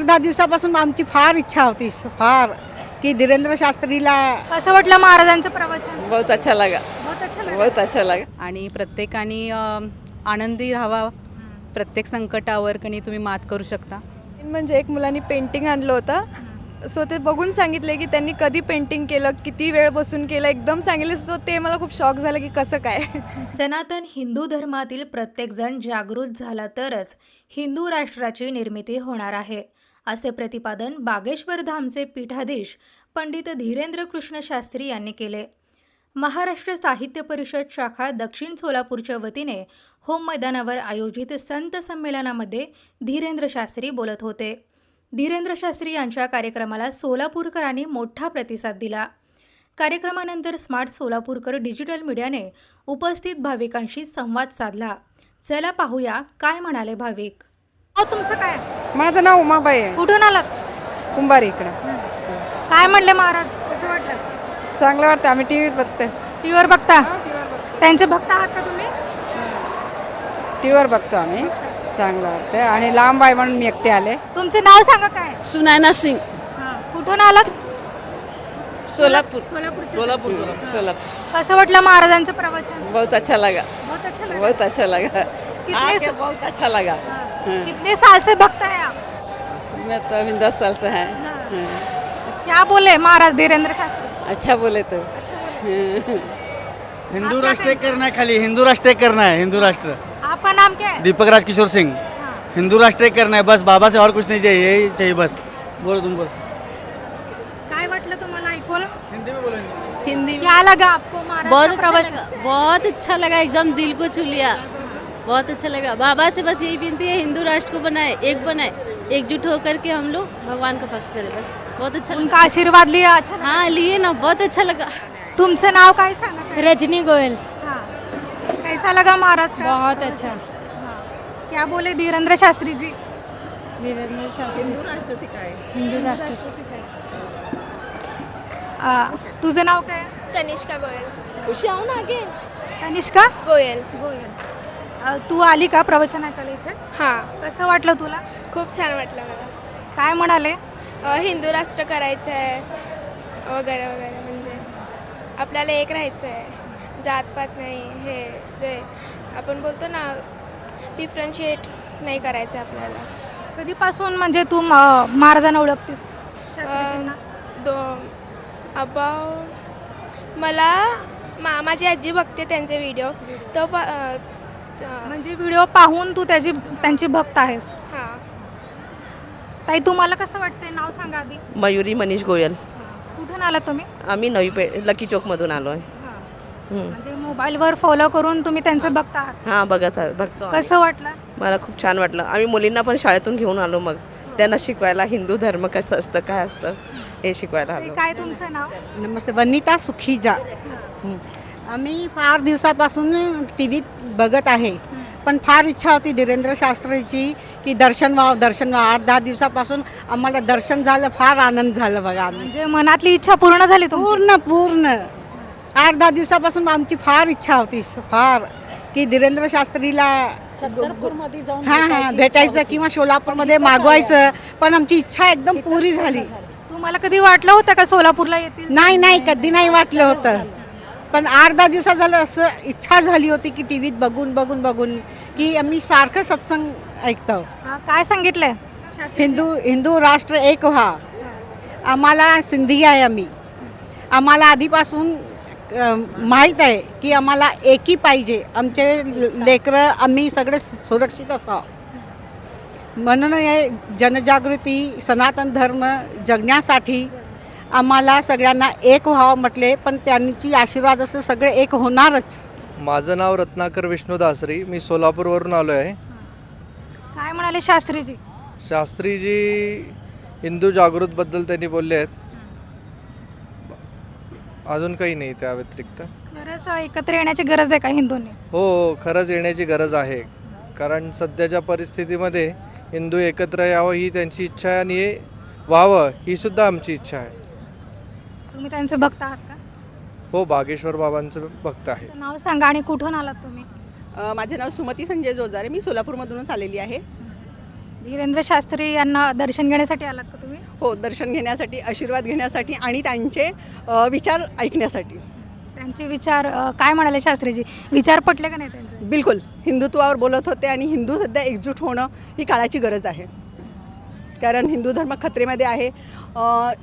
आठ दहा दिवसापासून आमची फार इच्छा होती फार की धीरेंद्र शास्त्रीला कसं वाटलं महाराजांचं प्रवचन? बहुत अच्छा लगा. बहुत अच्छा लगा. बहुत अच्छा लगा. आणि प्रत्येकाने आनंदी राहावा. प्रत्येक संकटावर कणी तुम्ही मात करू शकता. म्हणजे एक मुलांनी पेंटिंग आणलं होतं. सो ते बघून सांगितले की त्यांनी कधी पेंटिंग केलं किती वेळ बसून केलं एकदम सांगितलं. सो ते मला खूप शॉक झालं की कसं काय. सनातन हिंदू धर्मातील प्रत्येकजण जागृत झाला तरच हिंदू राष्ट्राची निर्मिती होणार आहे. असे प्रतिपादन बागेश्वर धामचे पीठाधीश पंडित धीरेंद्र कृष्ण शास्त्री यांनी केले. महाराष्ट्र साहित्य परिषद शाखा दक्षिण सोलापूरच्या वतीने होम मैदानावर आयोजित संत संमेलनामध्ये धीरेंद्र शास्त्री बोलत होते. धीरेंद्र शास्त्री यांच्या कार्यक्रमाला सोलापूरकरांनी मोठा प्रतिसाद दिला. कार्यक्रमानंतर स्मार्ट सोलापूरकर डिजिटल मीडियाने उपस्थित भाविकांशी संवाद साधला. चला पाहूया काय म्हणाले भाविक? अहो, तुमचं काय? माझं नाव उमाबाई आहे. कुठून आलात? कुंभार इकडे. काय म्हणले महाराज? कसं वाटलं? चांगलं वाटतं आम्ही टी व्हीत बघते? टीव्हीवर बघता त्यांचे भक्त आहात का तुम्ही? टी व्हीवर बघतो आम्ही. चांगलं वाटतं आणि लांब आहे म्हणून मी एकटे आले. तुमचे नाव सांगा काय? सुनैना सिंह कुठून आलात? सोलापुर. सोलापूर सोलापूर. सोलापुर. कसं वाटलं महाराजांचं प्रवचन? बहुत अच्छा लगा. बहुत अच्छा लगा. बहुत अच्छा लगा. कितने आके स- बहुत अच्छा लगा. कितने साल से भक्त है आप? मैं तो अभी दस साल से हैं। हाँ। क्या बोले महाराज धीरेन्द्र शास्त्री? अच्छा बोले तो। हिंदू राष्ट्र करना है खाली हिंदू राष्ट्र करना है हिंदू राष्ट्र। आपका नाम क्या है? दीपक राज किशोर सिंह हिंदू राष्ट्र करना है बस बाबा से और कुछ नहीं चाहिए यही चाहिए बस। बोलो तुम बोलो। काय वाटलं तुम्हाला ऐकून? हिंदी में बोलो हिंदी में। क्या लगा आपको? बहुत अच्छा प्रवचन? लगा बहुत अच्छा लगा एकदम दिल को छू लिया। बहुत अच्छा लगा। बाबा से बस यही विनती है हिंदू राष्ट्र को बनाए एक बनाए एकजुट होकर के हम लोग भगवान का भक्त करें बस बहुत अच्छा उनका आशीर्वाद लिया अच्छा. हाँ लिए ना बहुत अच्छा लगा। तुमचं नाव काय सांगा? रजनी गोयल। हाँ. कैसा लगा महाराज का? बहुत अच्छा। क्या बोले धीरेंद्र शास्त्री जी? धीरेन्द्र शास्त्री। हिंदू राष्ट्र सिखाए हिंदू राष्ट्र। आ, तुझं नाव काय तनिष्का गोयल। खुशी आहो ना आगे? तनिष्का? गोयल। तू आली का प्रवचन ऐकायला इथे? हां. कसं वाटलं तुला? खूप छान वाटलं मला. काय म्हणाले? अ, हिंदू राष्ट्र करायचं आहे वगैरे वगैरे. म्हणजे आपल्याला एक राहायचं आहे जातपात नाही हे जे आपण बोलतो ना डिफरन्शिएट नाही करायचं आपल्याला. कधीपासून म्हणजे तू म- महाराजांना ओळखतीस? शास्त्रीजींना? दो अबाउ मला मा माझी आजी बघते त्यांचे व्हिडिओ तो प अ, म्हणजे व्हिडिओ पाहून तू त्याची त्यांची भक्त आहेस. हां. ताई तुम्हाला कसं वाटतंय? नाव सांगा आधी. मयुरी मनीष गोयल. कुठून आलात तुम्ही? आम्ही नवी पे लकी चौकमधून आलो आहे. म्हणजे मोबाईलवर फॉलो करून तुम्ही त्यांचं बघता आहात. हां बघत आहे. बघतो आम्ही. कसं वाटलं? मला खूप छान वाटलं. आम्ही मुलींना पण शाळेतून घेऊन आलो मग. त्यांना शिकवायला हिंदू धर्म कसं असतं काय असतं हे शिकवायला ते आलो. काय तुमचं नाव? नमस्ते. वनिता सुखीजा. हं. आम्ही फार दिवसापासून टी व्हीत बघत आहे. पण फार इच्छा होती धीरेंद्र शास्त्रीची की दर्शन व्हावं दर्शन व्हावं. आठ दहा दिवसापासून आम्हाला दर्शन झालं फार आनंद झाला बघा आम्ही. म्हणजे मनातली इच्छा पूर्ण झाली तुमची? पूर्ण पूर्ण. आठ दहा दिवसापासून आमची फार इच्छा होती फार. की धीरेंद्र शास्त्रीला हां हां भेटायचं किंवा सोलापूरमध्ये मागवायचं पण आमची इच्छा एकदम पुरी झाली. तुम्हाला कधी वाटलं होतं का सोलापूरला येतील? नाही नाही कधी नाही वाटलं होतं. पण आठ दहा दिवसात झालं असं इच्छा झाली होती की टी व्हीत बघून बघून बघून की आम्ही सारखं सत्संग ऐकतो. हा, काय सांगितलंय? हिंदू हिंदू राष्ट्र एक व्हा. आम्हाला सिंधी आहे आम्ही. आम्हाला आधीपासून अं, माहीत आहे की आम्हाला एकी पाहिजे. आमचे ल- लेकरं आम्ही सगळे सुरक्षित असावं. म्हणून हे जनजागृती सनातन धर्म जगण्यासाठी आम्हाला सगळ्यांना एक व्हावं म्हटले पण त्यांची आशीर्वाद असं सगळे एक होणारच. माझं नाव रत्नाकर विष्णू दासरी मी सोलापूरवरून आलो आहे काय म्हणाले शास्त्रीजी? शास्त्रीजी हिंदू जागृतबद्दल त्यांनी बोलले आहेत. अजून काही नाही त्या व्यतिरिक्त. खरंच एकत्र येण्याची गरज आहे का हिंदूंनी? हो हो खरंच येण्याची गरज आहे. कारण सध्याच्या परिस्थितीमध्ये हिंदू एकत्र यावं ही त्यांची इच्छा आहे आणि हे व्हावं ही सुद्धा आमची इच्छा आहे. तुम्ही त्यांचे भक्त आहात का? हो बागेश्वर बाबांचं भक्त आहे. तुमचं नाव सांगा आणि कुठून आलात तुम्ही? अ, माझे नाव सुमती संजय जोजारे मी सोलापूरमधूनच आलेली आहे. धीरेंद्र शास्त्री यांना दर्शन घेण्यासाठी आलात का तुम्ही? हो दर्शन घेण्यासाठी आशीर्वाद घेण्यासाठी आणि त्यांचे अ, विचार ऐकण्यासाठी. त्यांचे विचार अ, काय म्हणाले शास्त्रीजी? विचार पटले का नाही त्यांचे? बिलकुल हिंदुत्वावर बोलत होते आणि हिंदू सध्या एकजूट होणं ही काळाची गरज आहे. कारण हिंदू धर्म खतरेमध्ये आहे.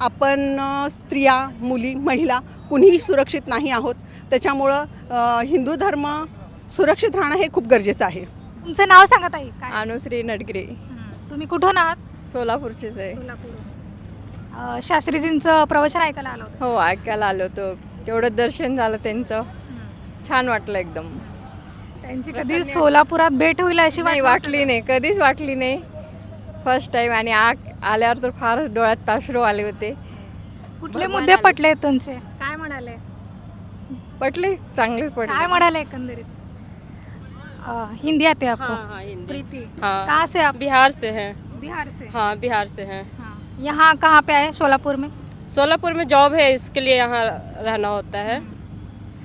आपण स्त्रिया मुली महिला कुणीही सुरक्षित नाही आहोत. त्याच्यामुळं हिंदू धर्म सुरक्षित राहणं हे खूप गरजेचं आहे. तुमचं नाव सांगत आहे काय? अनुश्री नडगिरे. तुम्ही कुठून आहात? सोलापूरचीच आहे. सोलापूर. शास्त्रीजींचं प्रवचन ऐकायला आलं हो ऐकायला आलो होतो. तेवढं दर्शन झालं त्यांचं. छान वाटलं एकदम. त्यांची कधी सोलापुरात भेट होईल अशी वाटली नाही. कधीच वाटली नाही. फर्स्ट टाईम आणि आ आल्यावर तर फारच डोळ्यात पाश्रू आले होते. कुठले मुद्दे पटले त्यांचे काय म्हणाले? पटले चांगलेच काय पटले म्हणाले एकंदरीत? अ, हिंदी आते आपको. हाँ हिंदी. प्रीति. हाँ. कहाँ से आप बिहार से हैं. बिहार से? हाँ बिहार से हैं. हाँ। यहाँ कहाँ पे आए? सोलापुर में? सोलापुर में जॉब है इसके लिए यहाँ रहना होता है.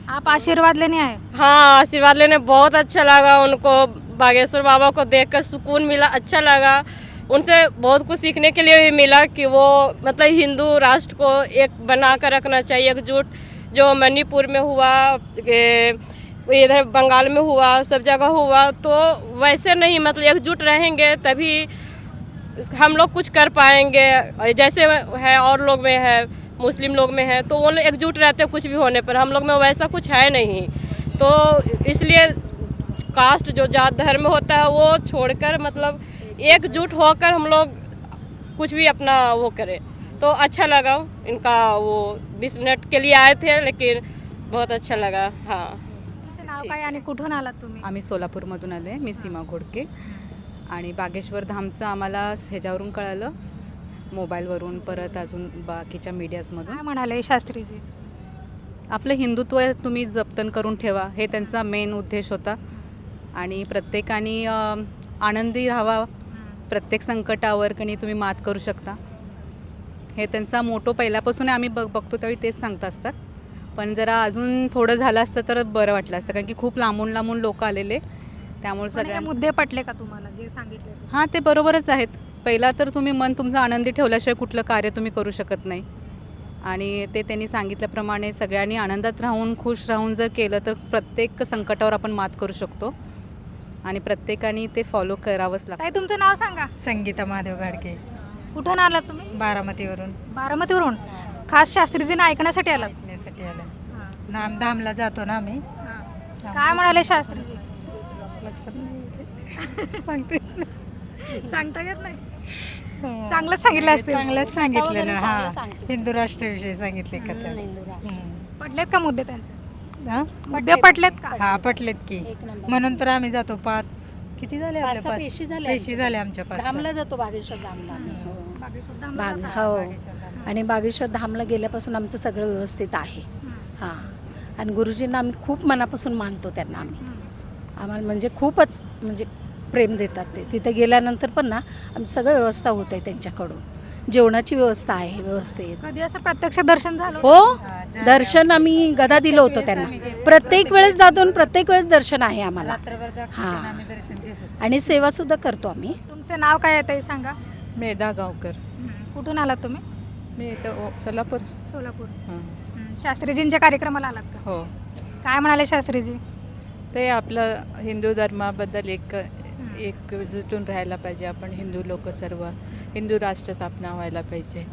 आप आशीर्वाद लेने आए? हाँ आशीर्वाद लेने बहुत अच्छा लगा उनको. बागेश्वर बाबा को देखकर सुकून मिला अच्छा लगा. उनसे बहुत कुछ सीखने के लिए भी मिला कि वो मतलब हिंदू राष्ट्र को एक बना कर रखना चाहिए, एकजुट जो मणिपुर में हुआ इधर बंगाल में हुआ, सब जगह हुआ तो वैसे नहीं मतलब एकजुट रहेंगे तभी हम लोग कुछ कर पाएँगे। जैसे है, और लोग में है, मुस्लिम लोग में है तो वो लोग एकजुट रहते, कुछ भी होने पर। हम लोग में वैसा कुछ है नहीं। तो इसलिए कास्ट जो जात धर्म होता है, वो छोड़कर मतलब एकजुट होकर हम लोग कुछ भी अपना वो करें। तो अच्छा लगा इनका वो बीस मिनट के लिए आए थे लेकिन बहुत अच्छा लगा हाँ। नाव काय आणि कुठून आलात तुम्ही? आम्ही सोलापूरमधून आले मी सीमा घोडके. आणि बागेश्वर धामचं आम्हाला ह्याच्यावरून कळालं मोबाईलवरून परत अजून बाकीच्या मीडियाजमधून. काय म्हणाले शास्त्रीजी? आपलं हिंदुत्व तुम्ही जतन करून ठेवा हे त्यांचा मेन उद्देश होता. आणि प्रत्येकाने आनंदी राहावा प्रत्येक संकटावर कणी तुम्ही मात करू शकता. हे त्यांचा मोठो पहिल्यापासून आम्ही बघ बघतो त्यावेळी तेच सांगत असतात. पण जरा अजून थोडं झालं असतं तर बरं वाटलं असतं कारण की खूप लांबून लांबून लोक आलेले. त्यामुळे सगळ्या मुद्दे पटले का तुम्हाला जे सांगितले ते? हां ते बरोबरच आहेत. पहिला तर तुम्ही मन तुमचं आनंदी ठेवल्याशिवाय कुठलं कार्य तुम्ही करू शकत नाही. आणि ते त्यांनी सांगितल्याप्रमाणे सगळ्यांनी आनंदात राहून खुश राहून जर केलं तर प्रत्येक संकटावर आपण मात करू शकतो. आणि प्रत्येकाने ते फॉलो करावंच लागतं. ताई तुमचं नाव सांगा. संगीता महादेव गाडगे. कुठून आलात तुम्ही? बारामतीवरून. बारामतीवरून. खास शास्त्रीजींना ऐकण्यासाठी आलात? ऐकण्यासाठी आलं नाम धामला जातो ना आम्ही. काय म्हणाले शास्त्रीजी? लक्षात नाही सांगते. सांगता येत नाही? चांगलंच सांगितलं असते चांगलंच सांगितलं ना हा. हिंदू राष्ट्राविषयी सांगितले कथा. पटलेत का मुद्दे त्यांचे? हा? मुद्दे पटलेत का? हा पटलेत की. म्हणून तर आम्ही जातो पाच. किती झाले आपले पाच पेशी झाले पेशी आमच्या. पाच धामला जातो बागेश्वर धामला. बागेश्वर धाम बाग जाता. हो. आणि बागेश्वर धामला गेल्यापासून आमचं सगळं व्यवस्थित आहे. हां. आणि गुरुजींना आम्ही खूप मनापासून मानतो त्यांना आम्ही. आम्हाला म्हणजे खूपच म्हणजे प्रेम देतात ते. तिथे गेल्यानंतर पण ना आमची सगळं व्यवस्था होत आहे त्यांच्याकडून. जेवणाची व्यवस्था आहे व्यवस्थित. कधी असं प्रत्यक्ष दर्शन झालं? हो दर्शन आम्ही गदा दिलं होतं त्यांना. प्रत्येक वेळेस जातो प्रत्येक वेळेस दर्शन आहे आम्हाला. हा. आणि सेवा सुद्धा करतो आम्ही. तुमचं नाव काय आहे ताई सांगा? मेधा गावकर. कुठून आलात तुम्ही? मी इथं सोलापूर. सोलापूर. हं. शास्त्रीजींच्या कार्यक्रमाला आलात का? हो. काय म्हणाले शास्त्रीजी? ते आपलं हिंदू धर्माबद्दल एक एक जुटून राहायला पाहिजे. आपण हिंदू लोक सर्व हिंदू राष्ट्र स्थापना व्हायला पाहिजे.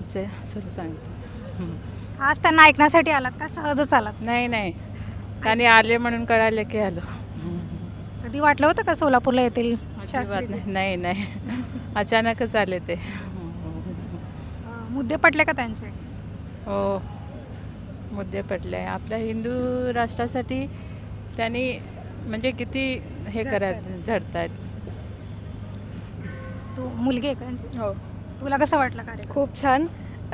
असे सर्व सांगतो. हं. आज त्यांना ऐकण्यासाठी आलात का? सहजच आलात. नाही नाही. त्याने आले म्हणून कळाले की आलो. कधी वाटलं होतं का सोलापूरला येतील अजिबात शास्त्रीजी? नाही. नाही नाही. अचानकच आले ते. अं, मुद्दे पटले का त्यांचे? हो. मुद्दे पडले. आपल्या हिंदू राष्ट्रासाठी त्यांनी म्हणजे किती हे करा झडतायत तू मुलगी आहे का त्यांची हो. तुला कसं वाटलं कार्यक्रम खूप छान.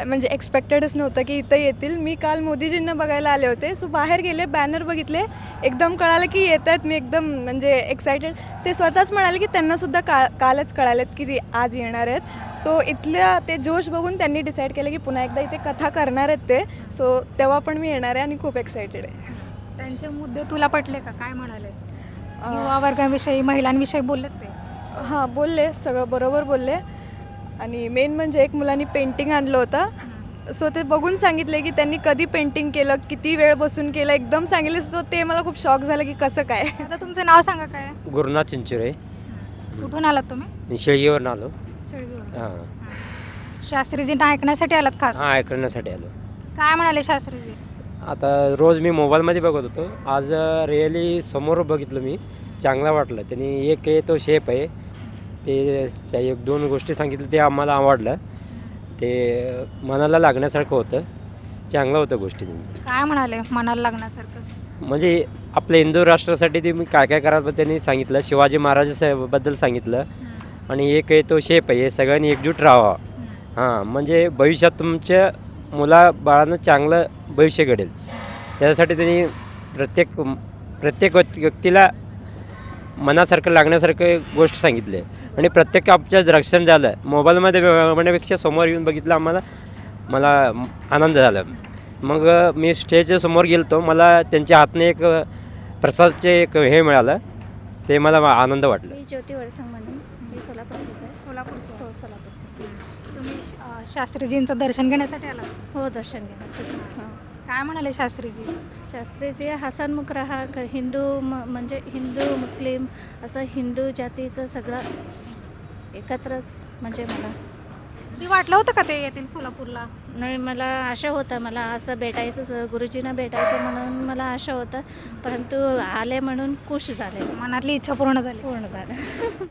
म्हणजे एक्सपेक्टेडच नव्हतं की इथं येतील. मी काल मोदीजींना बघायला आले होते. सो बाहेर गेले बॅनर बघितले. एकदम कळालं की येत आहेत मी एकदम म्हणजे एक्सायटेड ते स्वतःच म्हणाले की त्यांनासुद्धा का कालच कळालेत की आज येणार आहेत. सो इथल्या ते जोश बघून त्यांनी डिसाईड केलं की पुन्हा एकदा इथे कथा करणार आहेत ते. सो तेव्हा पण मी येणार आहे आणि खूप एक्सायटेड आहे. त्यांचे मुद्दे तुला पटले का? काय म्हणाले? युवा वर्गाविषयी महिलांविषयी बोललेत ते? हां बोलले. सगळं बरोबर बोलले. आणि मेन म्हणजे एक मुलांनी पेंटिंग आणलं होतं. सो ते बघून सांगितले की त्यांनी कधी पेंटिंग केलं किती वेळ बसून केलं एकदम सांगितले. सो ते मला खूप शॉक झालं की कसं काय. आता तुमचं नाव सांगा काय? गुरुनाथ चिंचुरे. कुठून आलात तुम्ही? शेळगीवरून आलो. शेळगीवरून. हां. शास्त्रीजींना ऐकण्यासाठी आलात खास? हां ऐकण्यासाठी आलो. काय म्हणाले शास्त्रीजी? आता रोज मी मोबाईलमध्ये बघत होतो. आज रिअली समोर बघितलं मी. चांगला वाटलं. त्यांनी एक आहे तो शेप आहे. ते त्या एक दोन गोष्टी सांगितलं ते आम्हाला आवडलं. ते मनाला लागण्यासारखं होतं. चांगलं होतं गोष्टी त्यांचं. काय म्हणाले मनाला लागण्यासारखं? म्हणजे आपल्या हिंदू राष्ट्रासाठी ते मी काय काय करावं त्यांनी सांगितलं. शिवाजी महाराजाबद्दल सांगितलं. आणि एक आहे तो शेप आहे. हे सगळ्यांनी एकजूट राहावा. हां म्हणजे भविष्यात तुमच्या मुला बाळांना चांगलं भविष्य घडेल. त्यासाठी त्यांनी प्रत्येक प्रत्येक व्यक्ती- व्यक्तीला मनासारखं लागण्यासारखं गोष्ट सांगितली आहे. आणि प्रत्येक आमच्या रक्षण झालं. मोबाईलमध्ये म्हणण्यापेक्षा समोर येऊन बघितलं आम्हाला मला आनंद झाला. मग मी स्टेजच्या समोर गेलो तो मला त्यांच्या हातने एक प्रसादचे एक हे मिळालं. ते मला आनंद वाटलं. मी ज्योती वडसंग म्हणून. मी सोलापूरचीच आहे. सोलापूरचं. हो सोलापूरचीच तुम्ही शास्त्रीजींचं दर्शन घेण्यासाठी आलात? हो दर्शन घेण्यासाठी. हां. काय म्हणाले शास्त्रीजी? शास्त्रीजी हसनमुख राहा क- हिंदू म म्हणजे हिंदू मुस्लिम असं हिंदू जातीचं सगळं एकत्रच म्हणजे मला. कधी वाटलं होतं का ते येतील सोलापूरला? नाही मला आशा होता मला असं भेटायचं गुरुजींना भेटायचं म्हणून मला आशा होता परंतु आले म्हणून खुश झाले. मनातली इच्छा पूर्ण झाली. पूर्ण झालं.